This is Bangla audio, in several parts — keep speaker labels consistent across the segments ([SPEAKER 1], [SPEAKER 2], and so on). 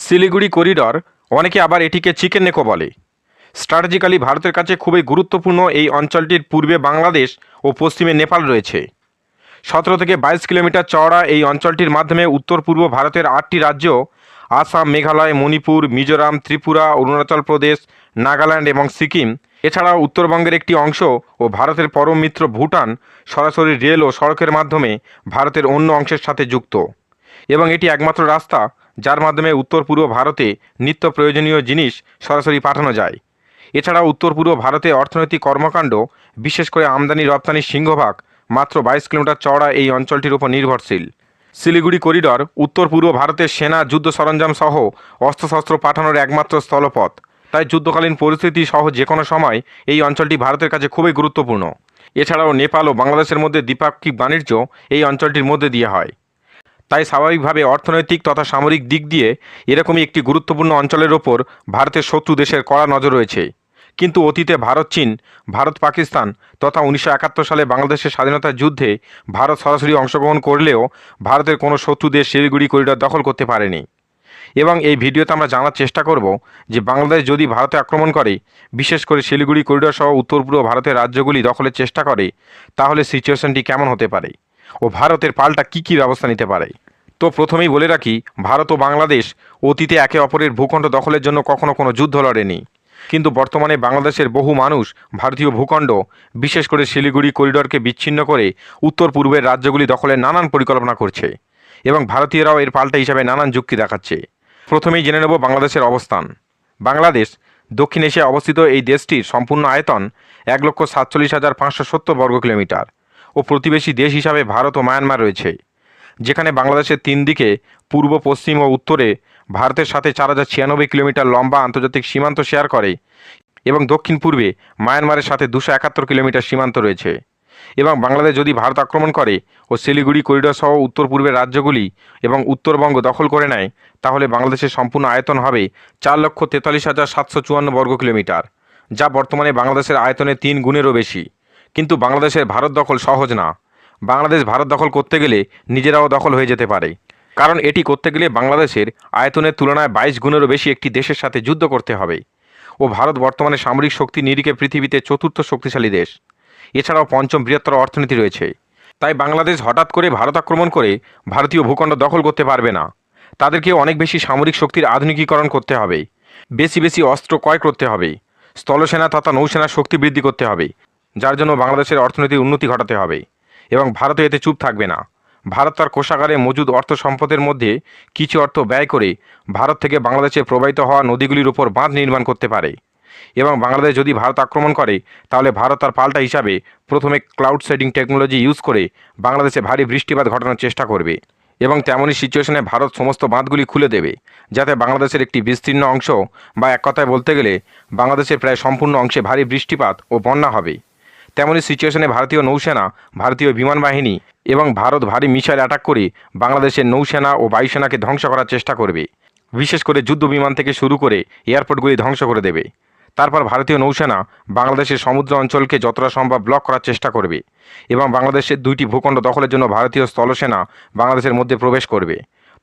[SPEAKER 1] শিলিগুড়ি করিডর, অনেকে আবার এটিকে চিকেন নেকো বলে। স্ট্র্যাটেজিক্যালি ভারতের কাছে খুবই গুরুত্বপূর্ণ এই অঞ্চলটির পূর্বে বাংলাদেশ ও পশ্চিমে নেপাল রয়েছে। সতেরো থেকে বাইশ কিলোমিটার চওড়া এই অঞ্চলটির মাধ্যমে উত্তর পূর্ব ভারতের আটটি রাজ্য, আসাম, মেঘালয়, মণিপুর, মিজোরাম, ত্রিপুরা, অরুণাচল প্রদেশ, নাগাল্যান্ড এবং সিকিম। এছাড়াও উত্তরবঙ্গের একটি অংশ ও ভারতের পরম মিত্র ভুটান সরাসরি রেল ও সড়কের মাধ্যমে ভারতের অন্য অংশের সাথে যুক্ত। এবং এটি একমাত্র রাস্তা যার মাধ্যমে উত্তর পূর্ব ভারতে নিত্য প্রয়োজনীয় জিনিস সরাসরি পাঠানো যায়। এছাড়াও উত্তর পূর্ব ভারতে অর্থনৈতিক কর্মকাণ্ড, বিশেষ করে আমদানি রপ্তানির সিংহভাগ, মাত্র বাইশ কিলোমিটার চওড়া এই অঞ্চলটির উপর নির্ভরশীল। শিলিগুড়ি করিডর উত্তর পূর্ব ভারতের সেনা যুদ্ধ সরঞ্জাম সহ অস্ত্রশস্ত্র পাঠানোর একমাত্র স্থলপথ। তাই যুদ্ধকালীন পরিস্থিতি সহ যে কোনো সময় এই অঞ্চলটি ভারতের কাছে খুবই গুরুত্বপূর্ণ। এছাড়াও নেপাল ও বাংলাদেশের মধ্যে দ্বিপাক্ষিক বাণিজ্য এই অঞ্চলটির মধ্যে দিয়ে হয়। তাই স্বাভাবিকভাবে অর্থনৈতিক তথা সামরিক দিক দিয়ে এরকমই একটি গুরুত্বপূর্ণ অঞ্চলের ওপর ভারতের শত্রু দেশের কড়া নজর রয়েছে। কিন্তু অতীতে ভারত, চীন, ভারত, পাকিস্তান তথা উনিশশো একাত্তর সালে বাংলাদেশের স্বাধীনতার যুদ্ধে ভারত সরাসরি অংশগ্রহণ করলেও ভারতের কোনো শত্রু দেশ শিলিগুড়ি করিডর দখল করতে পারেনি। এবং এই ভিডিওতে আমরা জানার চেষ্টা করব যে বাংলাদেশ যদি ভারতে আক্রমণ করে, বিশেষ করে শিলিগুড়ি করিডর সহ উত্তর পূর্ব ভারতের রাজ্যগুলি দখলের চেষ্টা করে, তাহলে সিচুয়েশনটি কেমন হতে পারে? ও ভারতের পাল্টা কী কী ব্যবস্থা নিতে পারে? তো প্রথমেই বলে রাখি, ভারত ও বাংলাদেশ অতীতে একে অপরের ভূখণ্ড দখলের জন্য কখনো কোনো যুদ্ধ লড়েনি। কিন্তু বর্তমানে বাংলাদেশের বহু মানুষ ভারতীয় ভূখণ্ড, বিশেষ করে শিলিগুড়ি করিডরকে বিচ্ছিন্ন করে উত্তর পূর্বের রাজ্যগুলি দখলের নানান পরিকল্পনা করছে এবং ভারতীয়রাও এর পাল্টা হিসাবে নানান যুক্তি দেখাচ্ছে। প্রথমেই জেনে নেব বাংলাদেশের অবস্থান। বাংলাদেশ, দক্ষিণ এশিয়ায় অবস্থিত এই দেশটির সম্পূর্ণ আয়তন এক লক্ষ সাতচল্লিশ হাজার পাঁচশো সত্তর বর্গ কিলোমিটার ও প্রতিবেশী দেশ হিসাবে ভারত ও মায়ানমার রয়েছে, যেখানে বাংলাদেশের তিন দিকে পূর্ব, পশ্চিম ও উত্তরে ভারতের সাথে চার হাজার ছিয়ানব্বই কিলোমিটার লম্বা আন্তর্জাতিক সীমান্ত শেয়ার করে এবং দক্ষিণ পূর্বে মায়ানমারের সাথে দুশো একাত্তর কিলোমিটার সীমান্ত রয়েছে। এবং বাংলাদেশ যদি ভারত আক্রমণ করে ও শিলিগুড়ি করিডর সহ উত্তর পূর্বের রাজ্যগুলি এবং উত্তরবঙ্গ দখল করে নেয়, তাহলে বাংলাদেশের সম্পূর্ণ আয়তন হবে চার লক্ষ তেতাল্লিশ হাজার সাতশো চুয়ান্ন বর্গ কিলোমিটার, যা বর্তমানে বাংলাদেশের আয়তনের তিন গুণেরও বেশি। কিন্তু বাংলাদেশের ভারত দখল সহজ না। বাংলাদেশ ভারত দখল করতে গেলে নিজেরাও দখল হয়ে যেতে পারে। কারণ এটি করতে গেলে বাংলাদেশের আয়তনের তুলনায় বাইশ গুণেরও বেশি একটি দেশের সাথে যুদ্ধ করতে হবে। ও ভারত বর্তমানে সামরিক শক্তি নিরিখে পৃথিবীতে চতুর্থ শক্তিশালী দেশ। এছাড়াও পঞ্চম বৃহত্তর অর্থনীতি রয়েছে। তাই বাংলাদেশ হঠাৎ করে ভারত আক্রমণ করে ভারতীয় ভূখণ্ড দখল করতে পারবে না। তাদেরকে অনেক বেশি সামরিক শক্তির আধুনিকীকরণ করতে হবে। বেশি বেশি অস্ত্র ক্রয় করতে হবে। স্থলসেনা তথা নৌসেনার শক্তি বৃদ্ধি করতে হবে। যার জন্য বাংলাদেশের অর্থনীতির উন্নতি ঘটাতে হবে। এবং ভারত এতে চুপ থাকবে না। ভারত তার কোষাগারে মজুদ অর্থ সম্পদের মধ্যে কিছু অর্থ ব্যয় করে ভারত থেকে বাংলাদেশে প্রবাহিত হওয়া নদীগুলির উপর বাঁধ নির্মাণ করতে পারে। এবং বাংলাদেশ যদি ভারত আক্রমণ করে, তাহলে ভারত তার পাল্টা হিসাবে প্রথমে ক্লাউড সেটিং টেকনোলজি ইউজ করে বাংলাদেশে ভারী বৃষ্টিপাত ঘটানোর চেষ্টা করবে। এবং তেমনই সিচুয়েশনে ভারত সমস্ত বাঁধগুলি খুলে দেবে, যাতে বাংলাদেশের একটি বিস্তীর্ণ অংশ বা এক কথায় বলতে গেলে বাংলাদেশের প্রায় সম্পূর্ণ অংশে ভারী বৃষ্টিপাত ও বন্যা হবে। তেমনই সিচুয়েশনে ভারতীয় নৌসেনা, ভারতীয় বিমান বাহিনী এবং ভারত ভারী মিসাইল অ্যাটাক করে বাংলাদেশের নৌসেনা ও বায়ুসেনাকে ধ্বংস করার চেষ্টা করবে। বিশেষ করে যুদ্ধ বিমান থেকে শুরু করে এয়ারপোর্টগুলি ধ্বংস করে দেবে। তারপর ভারতীয় নৌসেনা বাংলাদেশের সমুদ্র অঞ্চলকে যতটা সম্ভব ব্লক করার চেষ্টা করবে এবং বাংলাদেশের দুইটি ভূখণ্ড দখলের জন্য ভারতীয় স্থলসেনা বাংলাদেশের মধ্যে প্রবেশ করবে।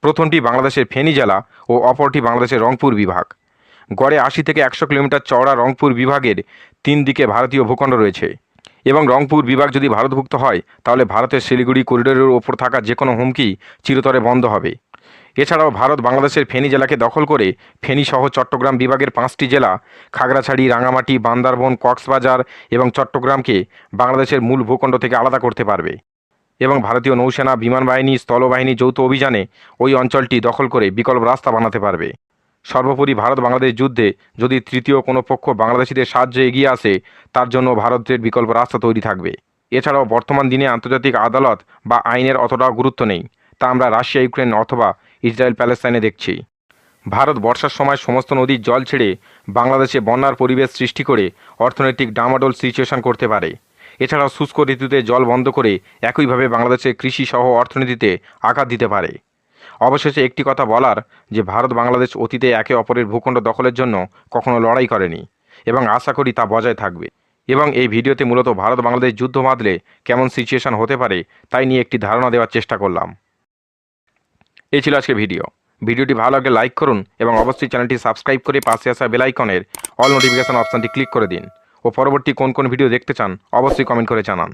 [SPEAKER 1] প্রথমটি বাংলাদেশের ফেনী জেলা ও অপরটি বাংলাদেশের রংপুর বিভাগ। গড়ে আশি থেকে একশো কিলোমিটার চওড়া রংপুর বিভাগের তিন দিকে ভারতীয় ভূখণ্ড রয়েছে। এবং রংপুর বিভাগ যদি ভারতভুক্ত হয়, তাহলে ভারতের শিলিগুড়ি করিডোরের ওপর থাকা যে কোনো হুমকি চিরতরে বন্ধ হবে। এছাড়াও ভারত বাংলাদেশের ফেনী জেলাকে দখল করে ফেনী সহ চট্টগ্রাম বিভাগের পাঁচটি জেলা, খাগড়াছড়ি, রাঙামাটি, বান্দারবন, কক্সবাজার এবং চট্টগ্রামকে বাংলাদেশের মূল ভূখণ্ড থেকে আলাদা করতে পারবে। এবং ভারতীয় নৌসেনা বিমান বাহিনী স্থলবাহিনী যৌথ অভিযানে ওই অঞ্চলটি দখল করে বিকল্প রাস্তা বানাতে পারবে। সর্বোপরি ভারত বাংলাদেশ যুদ্ধে যদি তৃতীয় কোনো পক্ষ বাংলাদেশিদের সাহায্যে এগিয়ে আসে, তার জন্য ভারতের বিকল্প রাস্তা তৈরি থাকবে। এছাড়াও বর্তমান দিনে আন্তর্জাতিক আদালত বা আইনের অতটাও গুরুত্ব নেই, তা আমরা রাশিয়া, ইউক্রেন অথবা ইসরায়েল, প্যালেস্তাইনে দেখছি। ভারত বর্ষার সময় সমস্ত নদীর জল ছেড়ে বাংলাদেশে বন্যার পরিবেশ সৃষ্টি করে অর্থনৈতিক ডামাডোল সিচুয়েশন করতে পারে। এছাড়াও শুষ্ক ঋতুতে জল বন্ধ করে একইভাবে বাংলাদেশের কৃষি সহ অর্থনীতিতে আঘাত দিতে পারে। অবশেষে একটি কথা বলার যে ভারত বাংলাদেশ অতীতে একে অপরের ভূখণ্ড দখলের জন্য কখনো লড়াই করেনি এবং আশা করি তা বজায় থাকবে। এবং এই ভিডিওতে মূলত ভারত বাংলাদেশ যুদ্ধ বাঁধলে কেমন সিচুয়েশন হতে পারে তাই নিয়ে একটি ধারণা দেওয়ার চেষ্টা করলাম। এই ছিল আজকে ভিডিও। ভিডিওটি ভালো লাগলে লাইক করুন এবং অবশ্যই চ্যানেলটি সাবস্ক্রাইব করে পাশে আসা বেলাইকনের অল নোটিফিকেশন অপশানটি ক্লিক করে দিন। ও পরবর্তী কোন কোন ভিডিও দেখতে চান অবশ্যই কমেন্ট করে জানান।